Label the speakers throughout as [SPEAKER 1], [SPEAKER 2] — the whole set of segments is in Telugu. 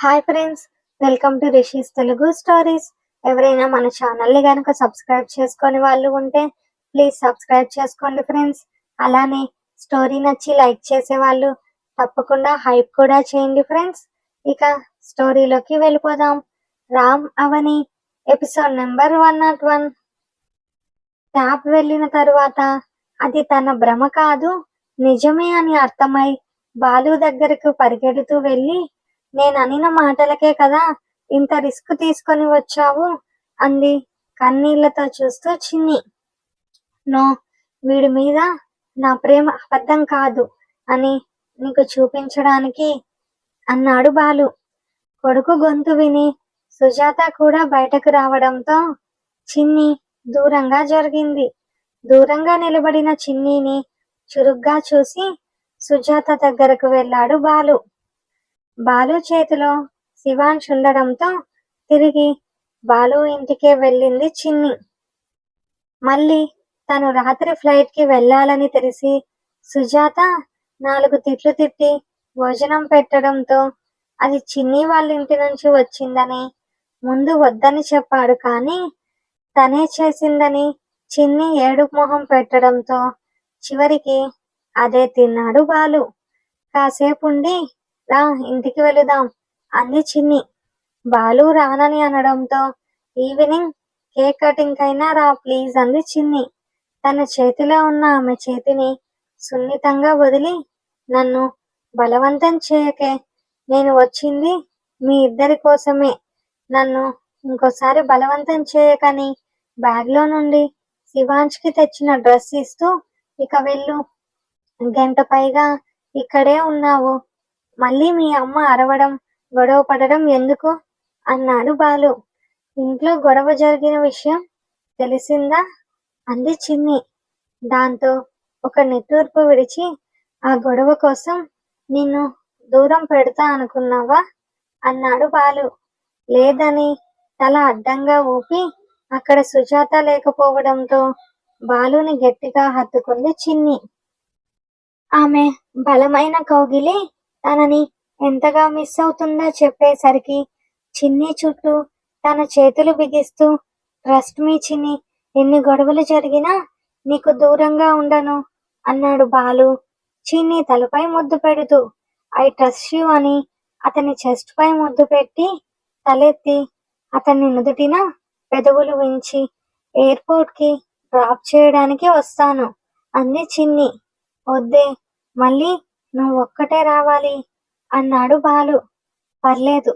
[SPEAKER 1] Hi friends welcome to Rishi's Telugu stories ఎవరైనా మన ఛానల్ని కనుక సబ్స్క్రైబ్ చేసుకొని వాళ్ళు ఉంటే ప్లీజ్ సబ్స్క్రైబ్ చేసుకోండి ఫ్రెండ్స్ అలానే స్టోరీ నచ్చి లైక్ చేసే వాళ్ళు తప్పకుండా హైప్ కూడా చేయండి ఫ్రెండ్స్ ఇక స్టోరీలోకి వెళ్ళిపోదాం. Ram Avani episode number one naught one tap వెళ్ళిన తరువాత అది తన భ్రమ కాదు నిజమే అని అర్థమై బాలు దగ్గరకు పరిగెడుతూ వెళ్ళి నేను అనిన మాటలకే కదా ఇంత రిస్క్ తీసుకొని వచ్చావు? అంది కన్నీళ్ళతో చూస్తూ చిన్ని. నో వీడి మీద నా ప్రేమ అబద్ధం కాదు అని నీకు చూపించడానికి అన్నాడు బాలు. కొడుకు గొంతు విని సుజాత కూడా బయటకు రావడంతో చిన్ని దూరంగా జరిగింది. దూరంగా నిలబడిన చిన్నిని చురుగ్గా చూసి సుజాత దగ్గరకు వెళ్ళాడు బాలు. బాలు చేతిలో శివాన్ష్ ఉండడంతో తిరిగి బాలు ఇంటికే వెళ్ళింది చిన్ని. మళ్ళీ తను రాత్రి ఫ్లైట్కి వెళ్ళాలని తెలిసి సుజాత నాలుగు తిట్లు తిట్టి భోజనం పెట్టడంతో అది చిన్ని వాళ్ళ ఇంటి నుంచి వచ్చిందని ముందు వద్దని చెప్పాడు కానీ తనే చేసిందని చిన్ని ఏడు మొహం పెట్టడంతో చివరికి అదే తిన్నాడు బాలు. కాసేపు ఉండి రా ఇంటికి వెళుదాం అంది చిన్ని. బాలు రానని అనడంతో ఈవినింగ్ కేక్ కటింగ్ అయినా రా ప్లీజ్ అంది చిన్ని. తన చేతిలో ఉన్న ఆమె చేతిని సున్నితంగా వదిలి నన్ను బలవంతం చేయకే నేను వచ్చింది మీ ఇద్దరి కోసమే. నన్ను ఇంకోసారి బలవంతం చేయకని బ్యాగ్లో నుండి శివాంష్కి తెచ్చిన డ్రెస్ ఇస్తూ ఇక వెళ్ళు గంట పైగా ఇక్కడే ఉన్నావు. మళ్ళీ మీ అమ్మ అరవడం గొడవ పడడం ఎందుకు? అన్నాడు బాలు. ఇంట్లో గొడవ జరిగిన విషయం తెలిసిందా? అంది చిన్ని. దాంతో ఒక నిట్టూర్పు విడిచి ఆ గొడవ కోసం నిన్ను దూరం పెడతా అనుకున్నావా? అన్నాడు బాలు. లేదని తల అడ్డంగా ఊపి అక్కడ సుజాత లేకపోవడంతో బాలుని గట్టిగా హత్తుకుంది చిన్ని. ఆమె బలమైన కౌగిలి తనని ఎంతగా మిస్ అవుతుందో చెప్పేసరికి చిన్ని చుట్టూ తన చేతులు బిగిస్తూ ట్రస్ట్ మీ చిన్ని ఎన్ని గొడవలు జరిగినా నీకు దూరంగా ఉండను అన్నాడు బాలు. చిన్ని తలపై ముద్దు పెడుతూ ఐ ట్రస్ట్ యూ అని అతని చెస్ట్ పై ముద్దు పెట్టి తలెత్తి అతన్ని నుదుటిన పెదవులు వించి ఎయిర్పోర్ట్కి డ్రాప్ చేయడానికి వస్తాను అంది చిన్ని. వద్దే మళ్ళీ నువ్వు ఒక్కటే రావాలి అన్నాడు బాలు. పర్లేదు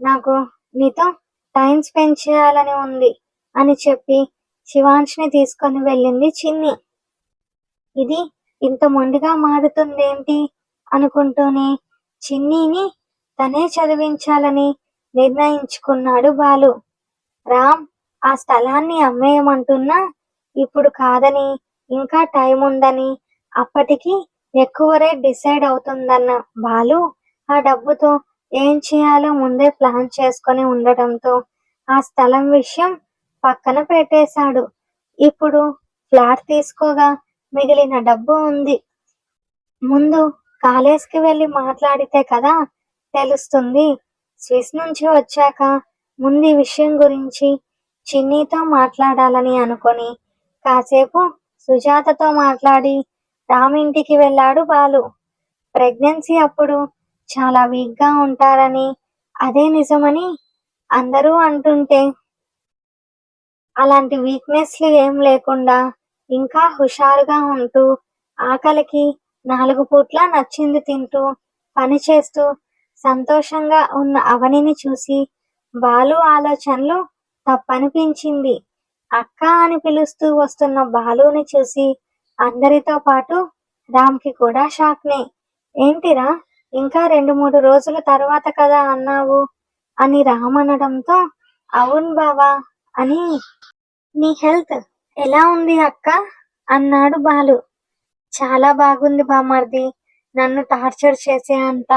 [SPEAKER 1] నాకు నీతో టైం స్పెండ్ చేయాలని ఉంది అని చెప్పి శివాంష్ని తీసుకొని వెళ్ళింది చిన్ని. ఇది ఇంత మొండిగా మారుతుందేంటి? అనుకుంటూనే చిన్నీని తనే చదివించాలని నిర్ణయించుకున్నాడు బాలు. రామ్ ఆ స్థలాన్ని అమ్మేయమంటున్నా? ఇప్పుడు కాదని ఇంకా టైం ఉందని అప్పటికి ఎక్కువ రేట్ డిసైడ్ అవుతుందన్న బాలు ఆ డబ్బుతో ఏం చేయాలో ముందే ప్లాన్ చేసుకొని ఉండటంతో ఆ స్థలం విషయం పక్కన పెట్టేశాడు. ఇప్పుడు ఫ్లాట్ తీసుకోగా మిగిలిన డబ్బు ఉంది. ముందు కాలేజ్కి వెళ్ళి మాట్లాడితే కదా తెలుస్తుంది. స్విస్ నుంచి వచ్చాక ముందు విషయం గురించి చిన్నీతో మాట్లాడాలని అనుకొని కాసేపు సుజాతతో మాట్లాడి రామ్ ఇంటికి వెళ్ళాడు బాలు. ప్రెగ్నెన్సీ అప్పుడు చాలా వీక్గా ఉంటారని అదే నిజమని అందరూ అంటుంటే అలాంటి వీక్నెస్లు ఏం లేకుండా ఇంకా హుషారుగా ఉంటూ ఆకలికి నాలుగు పూట్ల నచ్చింది తింటూ పని చేస్తూ సంతోషంగా ఉన్న అవనిని చూసి బాలు ఆలోచనలు తప్పనిపించింది. అక్క అని పిలుస్తూ వస్తున్న బాలుని చూసి అందరితో పాటు రామ్కి కూడా షాక్నే. ఏంటిరా? ఇంకా రెండు మూడు రోజుల తర్వాత కదా అన్నావు? అని రామ్ అనడంతో అవును బావా అని నీ హెల్త్ ఎలా ఉంది అక్క? అన్నాడు బాలు. చాలా బాగుంది బామర్ది. నన్ను టార్చర్ చేసే అంత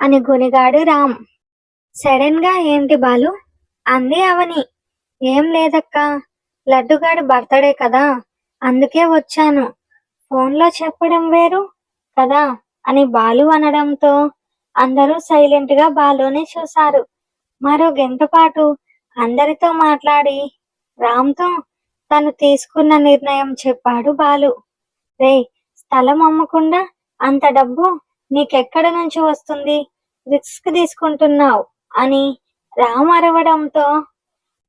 [SPEAKER 1] అని గునిగాడు రామ్. సడన్గా ఏంటి బాలు? అంది అవని. ఏం లేదక్క. లడ్డుగాడి బర్త్డే కదా. అందుకే వచ్చాను. ఫోన్లో చెప్పడం వేరు కదా? అని బాలు అనడంతో అందరూ సైలెంట్గా బాలునే చూశారు. మరో గంట పాటు అందరితో మాట్లాడి రామ్తో తను తీసుకున్న నిర్ణయం చెప్పాడు బాలు. రే స్థలం అమ్మకుండా అంత డబ్బు నీకెక్కడ నుంచి వస్తుంది? రిస్క్ తీసుకుంటున్నావు అని రామ్ అరవడంతో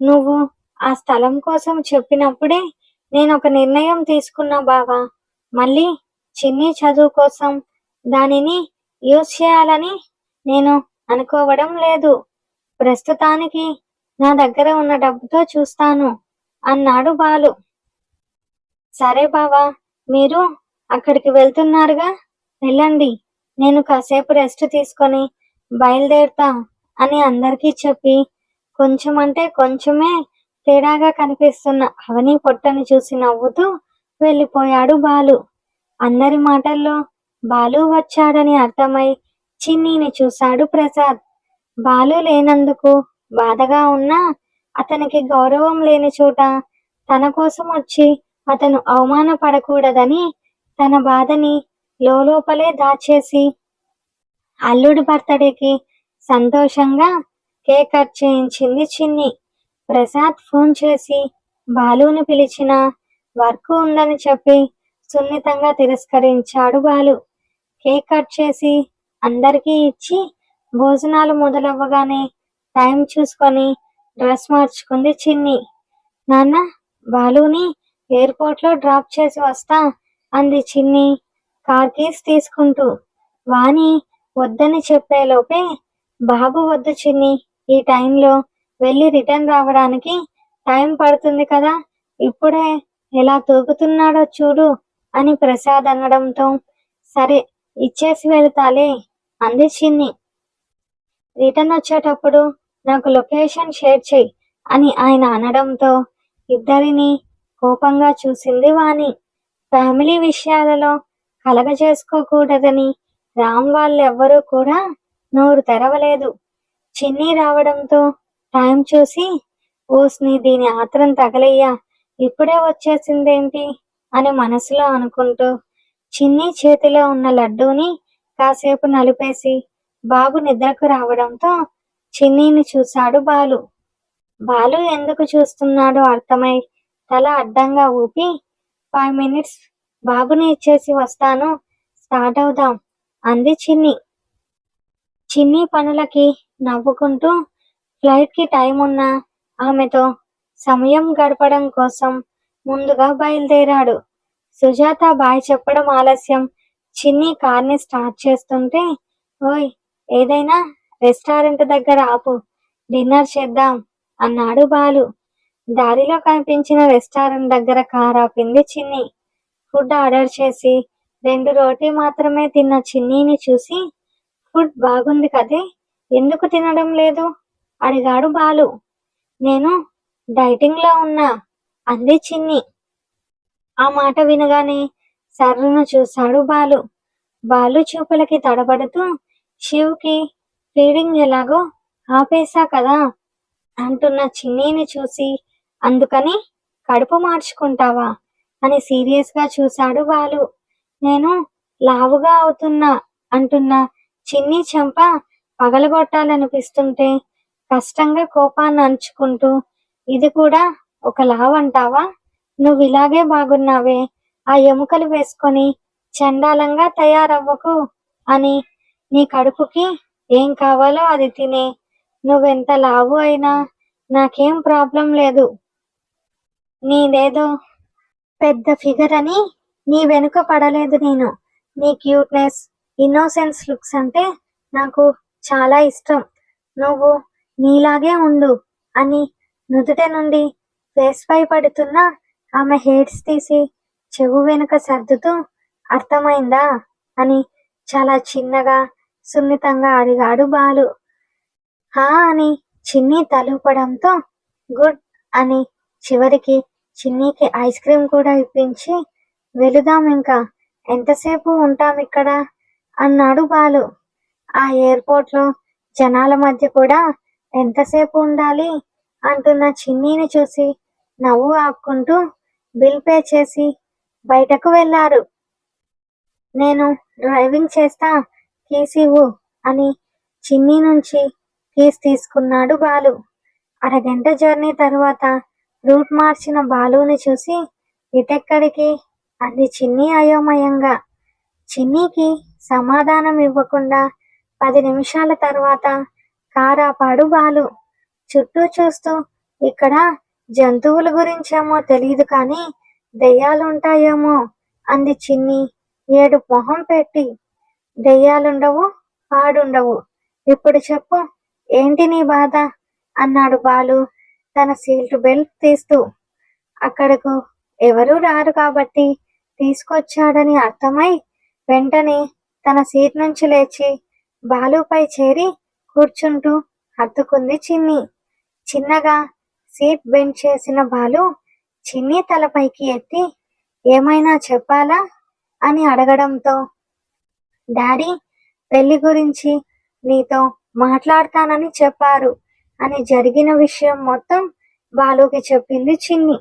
[SPEAKER 1] నువ్వు ఆ స్థలం కోసం చెప్పినప్పుడే నేను ఒక నిర్ణయం తీసుకున్నా బావా. మళ్ళీ చిన్ని చదువు కోసం దానిని యూజ్ చేయాలని నేను అనుకోవడం లేదు. ప్రస్తుతానికి నా దగ్గర ఉన్న డబ్బుతో చూస్తాను అన్నాడు బాలు. సరే బావా మీరు అక్కడికి వెళ్తున్నారుగా? వెళ్ళండి నేను కాసేపు రెస్ట్ తీసుకొని బయలుదేరుతా అని అందరికీ చెప్పి కొంచెం అంటే కొంచెమే తేడాగా కనిపిస్తున్న అవని పొట్టని చూసి నవ్వుతూ వెళ్ళిపోయాడు బాలు. అందరి మాటల్లో బాలు వచ్చాడని అర్థమై చిన్నీని చూశాడు ప్రసాద్. బాలు లేనందుకు బాధగా ఉన్నా అతనికి గౌరవం లేని చోట తన కోసం వచ్చి అతను అవమానపడకూడదని తన బాధని లోపలే దాచేసి అల్లుడి బర్త్డేకి సంతోషంగా కేక్ కట్ చేయించింది చిన్ని. ప్రసాద్ ఫోన్ చేసి బాలుని పిలిచిన వర్క్ ఉందని చెప్పి సున్నితంగా తిరస్కరించాడు బాలు. కేక్ కట్ చేసి అందరికీ ఇచ్చి భోజనాలు మొదలవ్వగానే టైం చూసుకొని డ్రెస్ మార్చుకుంది చిన్ని. నాన్న బాలుని ఎయిర్పోర్ట్లో డ్రాప్ చేసి వస్తా అంది చిన్ని. కార్ కీస్ తీసుకుంటూ. వాణి వద్దని చెప్పేలోపే బాబు వద్దు చిన్ని ఈ టైంలో వెళ్ళి రిటర్న్ రావడానికి టైం పడుతుంది కదా. ఇప్పుడే ఎలా తూగుతున్నాడో చూడు అని ప్రసాద్ అనడంతో సరే ఇచ్చేసి వెళ్తాలే అంది చిన్ని. రిటర్న్ వచ్చేటప్పుడు నాకు లొకేషన్ షేర్ చెయ్యి అని ఆయన అనడంతో ఇద్దరిని కోపంగా చూసింది వాణి. ఫ్యామిలీ విషయాలలో కలగజేసుకోకూడదని రామ్ వాళ్ళెవ్వరూ కూడా నోరు తెరవలేదు. చిన్ని రావడంతో టైం చూసి ఓస్ని దీని ఆత్రం తగలయ్యా. ఇప్పుడే వచ్చేసిందేంటి? అని మనసులో అనుకుంటూ చిన్ని చేతిలో ఉన్న లడ్డూని కాసేపు నలిపేసి బాబు నిద్రకు రావడంతో చిన్నీని చూశాడు బాలు. బాలు ఎందుకు చూస్తున్నాడో అర్థమై తల అడ్డంగా ఊపి ఫైవ్ మినిట్స్ బాబుని ఇచ్చేసి వస్తాను. స్టార్ట్ అవుదాం అంది చిన్ని. చిన్ని పనులకి నవ్వుకుంటూ ఫ్లైట్కి టైం ఉన్న ఆమెతో సమయం గడపడం కోసం ముందుగా బయలుదేరాడు. సుజాత బాయ్ చెప్పడం ఆలస్యం. చిన్ని కార్ని స్టార్ట్ చేస్తుంటే ఓయ్ ఏదైనా రెస్టారెంట్ దగ్గర ఆపు డిన్నర్ చేద్దాం అన్నాడు బాలు. దారిలో కనిపించిన రెస్టారెంట్ దగ్గర కార్ ఆపింది చిన్ని. ఫుడ్ ఆర్డర్ చేసి రెండు రోటీ మాత్రమే తిన్న చిన్నీని చూసి ఫుడ్ బాగుంది కదే ఎందుకు తినడం లేదు? అడిగాడు బాలు. నేను డైటింగ్లో ఉన్నా అంది చిన్ని. ఆ మాట వినగానే సర్రును చూశాడు బాలు. బాలు చూపులకి తడబడుతూ శివుకి ఫీడింగ్ ఎలాగో ఆపేశా కదా అంటున్న చిన్నీని చూసి అందుకని కడుపు మార్చుకుంటావా అని సీరియస్గా చూశాడు బాలు. నేను లావుగా అవుతున్నా అంటున్న చిన్ని చెంప పగలగొట్టాలనిపిస్తుంటే కష్టంగా కోపాన్ని అంచుకుంటూ ఇది కూడా ఒక లావంటావా నువ్వు ఇలాగే బాగున్నావే ఆ ఎముకలు వేసుకొని చండాలంగా తయారవ్వకు అని నీ కడుపుకి ఏం కావాలో అది తినే. నువ్వెంత లావు అయినా నాకేం ప్రాబ్లం లేదు. నీదేదో పెద్ద ఫిగర్ అని నీ వెనుక పడలేదు నేను. నీ క్యూట్నెస్ ఇన్నోసెన్స్ లుక్స్ అంటే నాకు చాలా ఇష్టం. నువ్వు నీలాగే ఉండు అని నుదుట నుండి ఫేస్ పై పడుతున్న ఆమె హెయిర్స్ తీసి చెవు వెనుక సర్దుతూ అర్థమైందా? అని చాలా చిన్నగా సున్నితంగా అడిగాడు బాలు. హా అని చిన్ని తలూపడంతో గుడ్ అని చివరికి చిన్నీకి ఐస్ క్రీమ్ కూడా ఇప్పించి వెళుదాం ఇంకా ఎంతసేపు ఉంటాం ఇక్కడ? అన్నాడు బాలు. ఆ ఎయిర్పోర్ట్లో జనాల మధ్య కూడా ఎంతసేపు ఉండాలి అంటున్న చిన్నీని చూసి నవ్వు ఆపుకుంటూ బిల్ పే చేసి బయటకు వెళ్ళారు. నేను డ్రైవింగ్ చేస్తా కీస్ ఇవ్వు అని చిన్ని నుంచి కీస్ తీసుకున్నాడు బాలు. అరగంట జర్నీ తర్వాత రూట్ మార్చిన బాలుని చూసి ఇటెక్కడికి? అంది చిన్ని అయోమయంగా. చిన్నికి సమాధానం ఇవ్వకుండా పది నిమిషాల తర్వాత కారాపాడు బాలు చుట్టూ చూస్తూ ఇక్కడ జంతువుల గురించేమో తెలియదు కానీ దెయ్యాలుంటాయేమో అంది చిన్ని. ఏడు మొహం పెట్టి. దెయ్యాలుండవు పాడుండవు. ఇప్పుడు చెప్పు ఏంటి నీ బాధ? అన్నాడు బాలు తన సీట్ బెల్ట్ తీస్తూ. అక్కడకు ఎవరూ రారు కాబట్టి తీసుకొచ్చాడని అర్థమై వెంటనే తన సీట్ నుంచి లేచి బాలుపై చేరి కూర్చుంటూ హత్తుకుంది చిన్ని. చిన్నగా సీట్ బెండ్ చేసిన బాలు చిన్ని తలపైకి ఎత్తి ఏమైనా చెప్పాలా? అని అడగడంతో డాడీ పెళ్ళి గురించి నీతో మాట్లాడతానని చెప్పారు అని జరిగిన విషయం మొత్తం బాలుకి చెప్పింది చిన్ని.